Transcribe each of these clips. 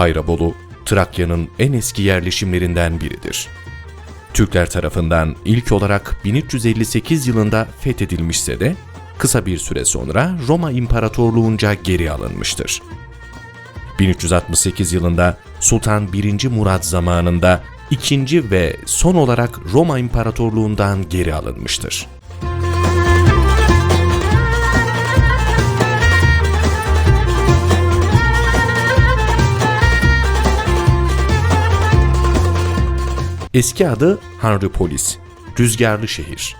Hayrabolu, Trakya'nın en eski yerleşimlerinden biridir. Türkler tarafından ilk olarak 1358 yılında fethedilmişse de kısa bir süre sonra Roma İmparatorluğunca geri alınmıştır. 1368 yılında Sultan 1. Murad zamanında ikinci ve son olarak Roma İmparatorluğundan geri alınmıştır. Eski adı Hanripolis, rüzgarlı şehir.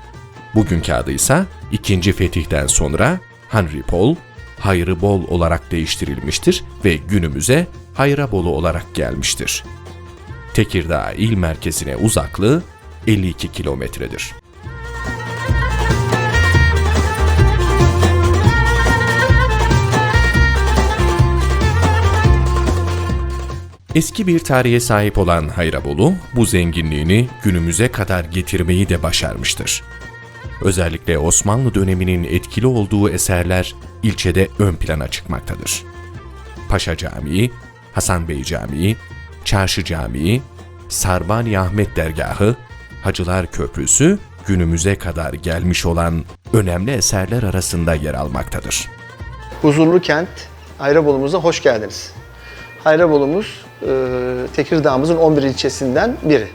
Bugünkü adı ise ikinci fetihten sonra Hanripol, Hayrı Bol olarak değiştirilmiştir ve günümüze Hayrabolu olarak gelmiştir. Tekirdağ il merkezine uzaklığı 52 kilometredir. Eski bir tarihe sahip olan Hayrabolu, bu zenginliğini günümüze kadar getirmeyi de başarmıştır. Özellikle Osmanlı döneminin etkili olduğu eserler ilçede ön plana çıkmaktadır. Paşa Camii, Hasan Bey Camii, Çarşı Camii, Sarbani Ahmet Dergahı, Hacılar Köprüsü günümüze kadar gelmiş olan önemli eserler arasında yer almaktadır. Huzurlu kent Hayrabolumuza hoş geldiniz. Hayrabolumuz e, Tekirdağ'ımızın 11 ilçesinden biri.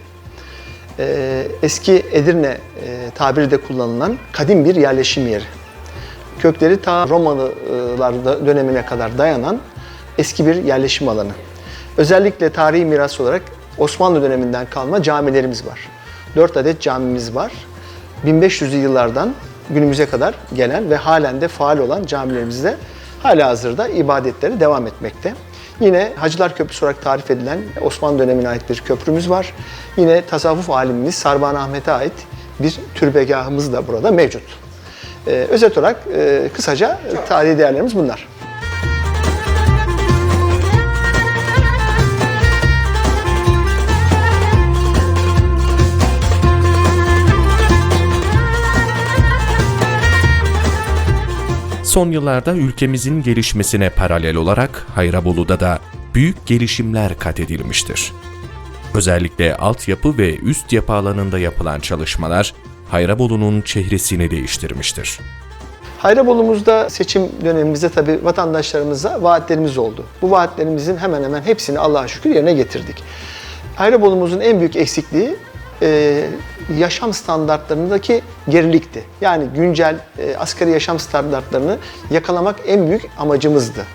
E, eski Edirne e, tabiri de kullanılan kadim bir yerleşim yeri. Kökleri ta Romalılar dönemine kadar dayanan eski bir yerleşim alanı. Özellikle tarihi miras olarak Osmanlı döneminden kalma camilerimiz var. 4 adet camimiz var. 1500'lü yıllardan günümüze kadar gelen ve halen de faal olan camilerimizde hala hazırda ibadetleri devam etmekte. Yine Hacılar Köprüsü olarak tarif edilen Osmanlı dönemine ait bir köprümüz var. Yine tasavvuf alimimiz Sarban Ahmet'e ait bir türbegahımız da burada mevcut. Ee, özet olarak e, kısaca tarihi değerlerimiz bunlar. Son yıllarda ülkemizin gelişmesine paralel olarak Hayrabolu'da da büyük gelişimler kat edilmiştir. Özellikle altyapı ve üst yapı alanında yapılan çalışmalar Hayrabolu'nun çehresini değiştirmiştir. Hayrabolumuzda seçim dönemimizde tabii vatandaşlarımıza vaatlerimiz oldu. Bu vaatlerimizin hemen hemen hepsini Allah'a şükür yerine getirdik. Hayrabolumuzun en büyük eksikliği e, yaşam standartlarındaki gerilikti. Yani güncel e, asgari yaşam standartlarını yakalamak en büyük amacımızdı.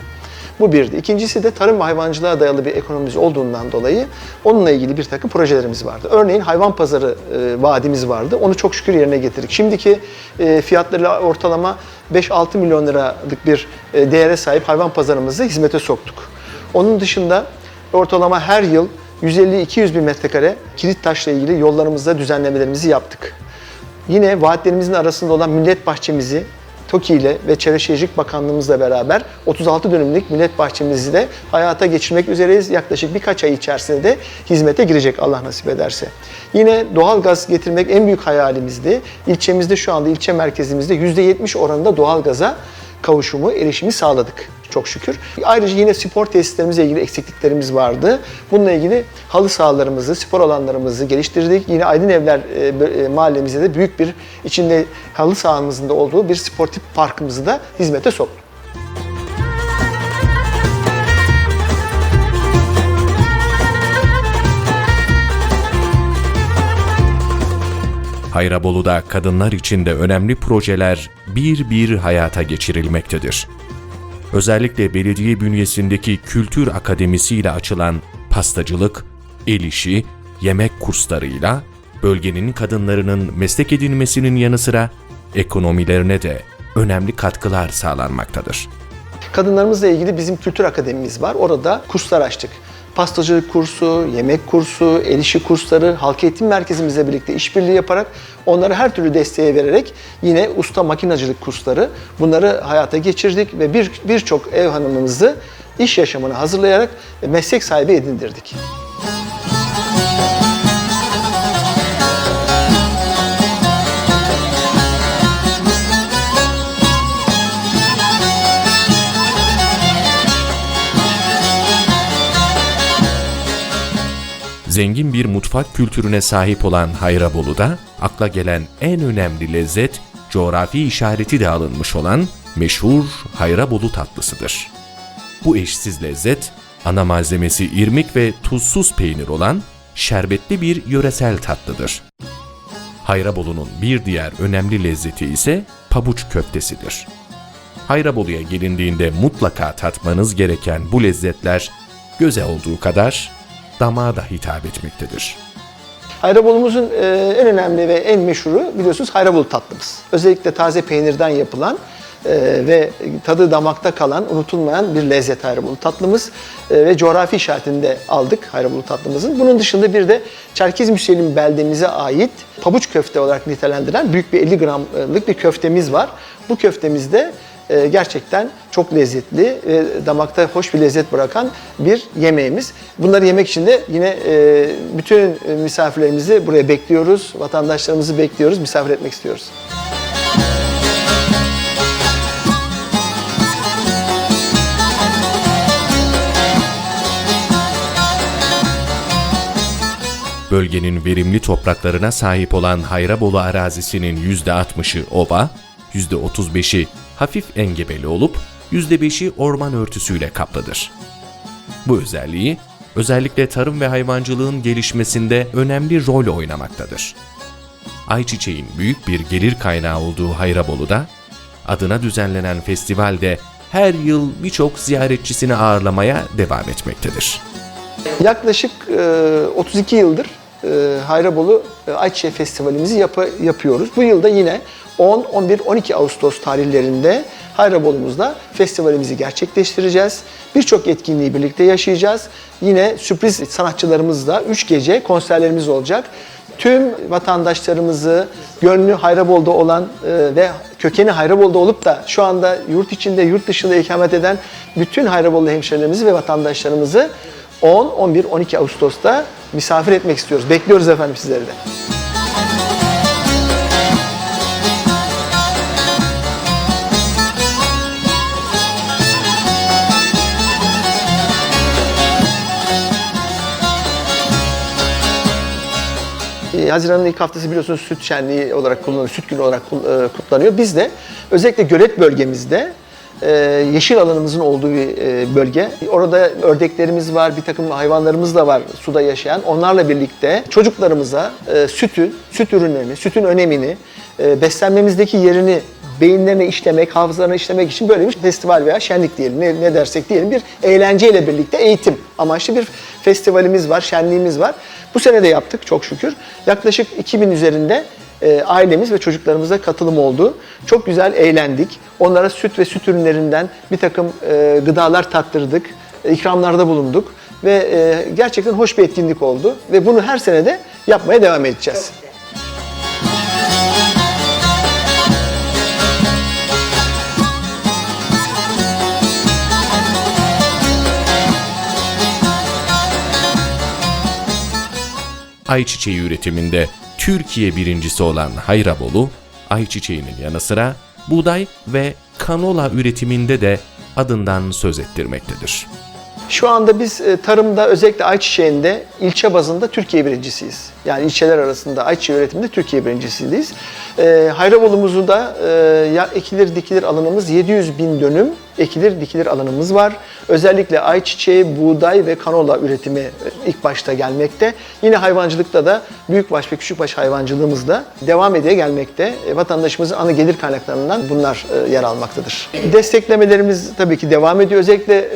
Bu birdi. İkincisi de tarım ve hayvancılığa dayalı bir ekonomimiz olduğundan dolayı onunla ilgili bir takım projelerimiz vardı. Örneğin hayvan pazarı e, vaadimiz vardı. Onu çok şükür yerine getirdik. Şimdiki e, fiyatlarıyla ortalama 5-6 milyon liralık bir e, değere sahip hayvan pazarımızı hizmete soktuk. Onun dışında ortalama her yıl 150-200 bin metrekare kilit taşla ilgili yollarımızda düzenlemelerimizi yaptık. Yine vaatlerimizin arasında olan millet bahçemizi TOKİ ile ve Çevre Şehircilik Bakanlığımızla beraber 36 dönümlük millet bahçemizi de hayata geçirmek üzereyiz. Yaklaşık birkaç ay içerisinde de hizmete girecek Allah nasip ederse. Yine doğal gaz getirmek en büyük hayalimizdi. İlçemizde şu anda ilçe merkezimizde %70 oranında doğal gaza kavuşumu, erişimi sağladık çok şükür. Ayrıca yine spor tesislerimizle ilgili eksikliklerimiz vardı. Bununla ilgili halı sahalarımızı, spor alanlarımızı geliştirdik. Yine Aydın Evler e, e, mahallemizde de büyük bir içinde halı sahamızın da olduğu bir sportif parkımızı da hizmete soktuk. Hayrabolu'da kadınlar için de önemli projeler bir bir hayata geçirilmektedir. Özellikle belediye bünyesindeki Kültür Akademisi ile açılan pastacılık, el işi, yemek kurslarıyla bölgenin kadınlarının meslek edinmesinin yanı sıra ekonomilerine de önemli katkılar sağlanmaktadır. Kadınlarımızla ilgili bizim kültür akademimiz var. Orada kurslar açtık. Pastacılık kursu, yemek kursu, el işi kursları, halk eğitim merkezimizle birlikte işbirliği yaparak onları her türlü desteğe vererek yine usta makinacılık kursları bunları hayata geçirdik ve bir birçok ev hanımımızı iş yaşamına hazırlayarak meslek sahibi edindirdik. Zengin bir mutfak kültürüne sahip olan Hayrabolu'da akla gelen en önemli lezzet coğrafi işareti de alınmış olan meşhur Hayrabolu tatlısıdır. Bu eşsiz lezzet ana malzemesi irmik ve tuzsuz peynir olan şerbetli bir yöresel tatlıdır. Hayrabolu'nun bir diğer önemli lezzeti ise pabuç köftesidir. Hayrabolu'ya gelindiğinde mutlaka tatmanız gereken bu lezzetler göze olduğu kadar damağa da hitap etmektedir. Hayrabolumuzun e, en önemli ve en meşhuru biliyorsunuz Hayrabolu tatlımız. Özellikle taze peynirden yapılan e, ve tadı damakta kalan, unutulmayan bir lezzet Hayrabolu tatlımız E, ve coğrafi işaretinde aldık Hayrabolu tatlımızın. Bunun dışında bir de Çerkez Müselim beldemize ait pabuç köfte olarak nitelendiren büyük bir 50 gramlık bir köftemiz var. Bu köftemizde e, gerçekten çok lezzetli ve damakta hoş bir lezzet bırakan bir yemeğimiz. Bunları yemek için de yine e, bütün misafirlerimizi buraya bekliyoruz, vatandaşlarımızı bekliyoruz, misafir etmek istiyoruz. Bölgenin verimli topraklarına sahip olan Hayrabolu arazisinin %60'ı ova, %35'i hafif engebeli olup %5'i orman örtüsüyle kaplıdır. Bu özelliği özellikle tarım ve hayvancılığın gelişmesinde önemli rol oynamaktadır. Ayçiçeğin büyük bir gelir kaynağı olduğu Hayrabolu'da adına düzenlenen festivalde her yıl birçok ziyaretçisini ağırlamaya devam etmektedir. Yaklaşık e, 32 yıldır e, Hayrabolu e, Ayçiçeği Festivalimizi yapa- yapıyoruz. Bu yılda yine 10, 11, 12 Ağustos tarihlerinde Hayrabolumuzda festivalimizi gerçekleştireceğiz. Birçok etkinliği birlikte yaşayacağız. Yine sürpriz sanatçılarımızla 3 gece konserlerimiz olacak. Tüm vatandaşlarımızı gönlü Hayrabol'da olan e, ve kökeni Hayrabol'da olup da şu anda yurt içinde, yurt dışında ikamet eden bütün Hayrabollu hemşehrilerimizi ve vatandaşlarımızı 10, 11, 12 Ağustos'ta misafir etmek istiyoruz. Bekliyoruz efendim sizleri de. Haziran'ın ilk haftası biliyorsunuz süt şenliği olarak kullanılıyor, süt günü olarak e, kutlanıyor. Biz de özellikle gölet bölgemizde e, yeşil alanımızın olduğu bir e, bölge. Orada ördeklerimiz var, bir takım hayvanlarımız da var suda yaşayan. Onlarla birlikte çocuklarımıza sütü, süt ürünlerini, sütün önemini, beslenmemizdeki yerini beyinlerine işlemek, hafızalarına işlemek için böyle bir festival veya şenlik diyelim, ne, ne dersek diyelim bir eğlenceyle birlikte eğitim amaçlı bir festivalimiz var, şenliğimiz var. Bu sene de yaptık çok şükür. Yaklaşık 2000 üzerinde e, ailemiz ve çocuklarımıza katılım oldu. Çok güzel eğlendik. Onlara süt ve süt ürünlerinden bir takım e, gıdalar tattırdık, e, ikramlarda bulunduk ve e, gerçekten hoş bir etkinlik oldu ve bunu her sene de yapmaya devam edeceğiz. Ayçiçeği üretiminde Türkiye birincisi olan Hayrabolu, ayçiçeğinin yanı sıra buğday ve kanola üretiminde de adından söz ettirmektedir. Şu anda biz e, tarımda özellikle ayçiçeğinde ilçe bazında Türkiye birincisiyiz. Yani ilçeler arasında ayçiçeği üretiminde Türkiye birincisiyiz. E, Hayrabolumuzu da e, ekilir dikilir alanımız 700 bin dönüm ekilir dikilir alanımız var. Özellikle ayçiçeği, buğday ve kanola üretimi e, ilk başta gelmekte. Yine hayvancılıkta da büyükbaş ve küçükbaş hayvancılığımız da devam ediyor gelmekte. E, vatandaşımızın ana gelir kaynaklarından bunlar e, yer almaktadır. Desteklemelerimiz tabii ki devam ediyor. Özellikle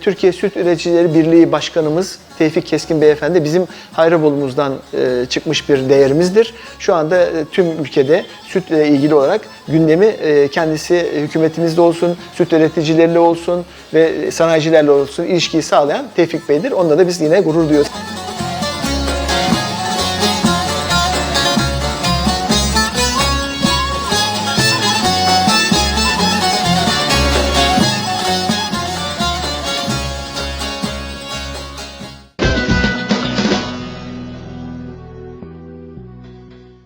Türkiye Süt Üreticileri Birliği Başkanımız Tevfik Keskin Beyefendi bizim Hayrabolumuzdan e, çıkmış bir değerimizdir. Şu anda e, tüm ülkede sütle ilgili olarak gündemi e, kendisi hükümetimizde olsun, süt üreticileriyle olsun ve sanayicilerle olsun ilişkiyi sağlayan Tevfik Bey'dir. Onunla da biz yine gurur duyuyoruz.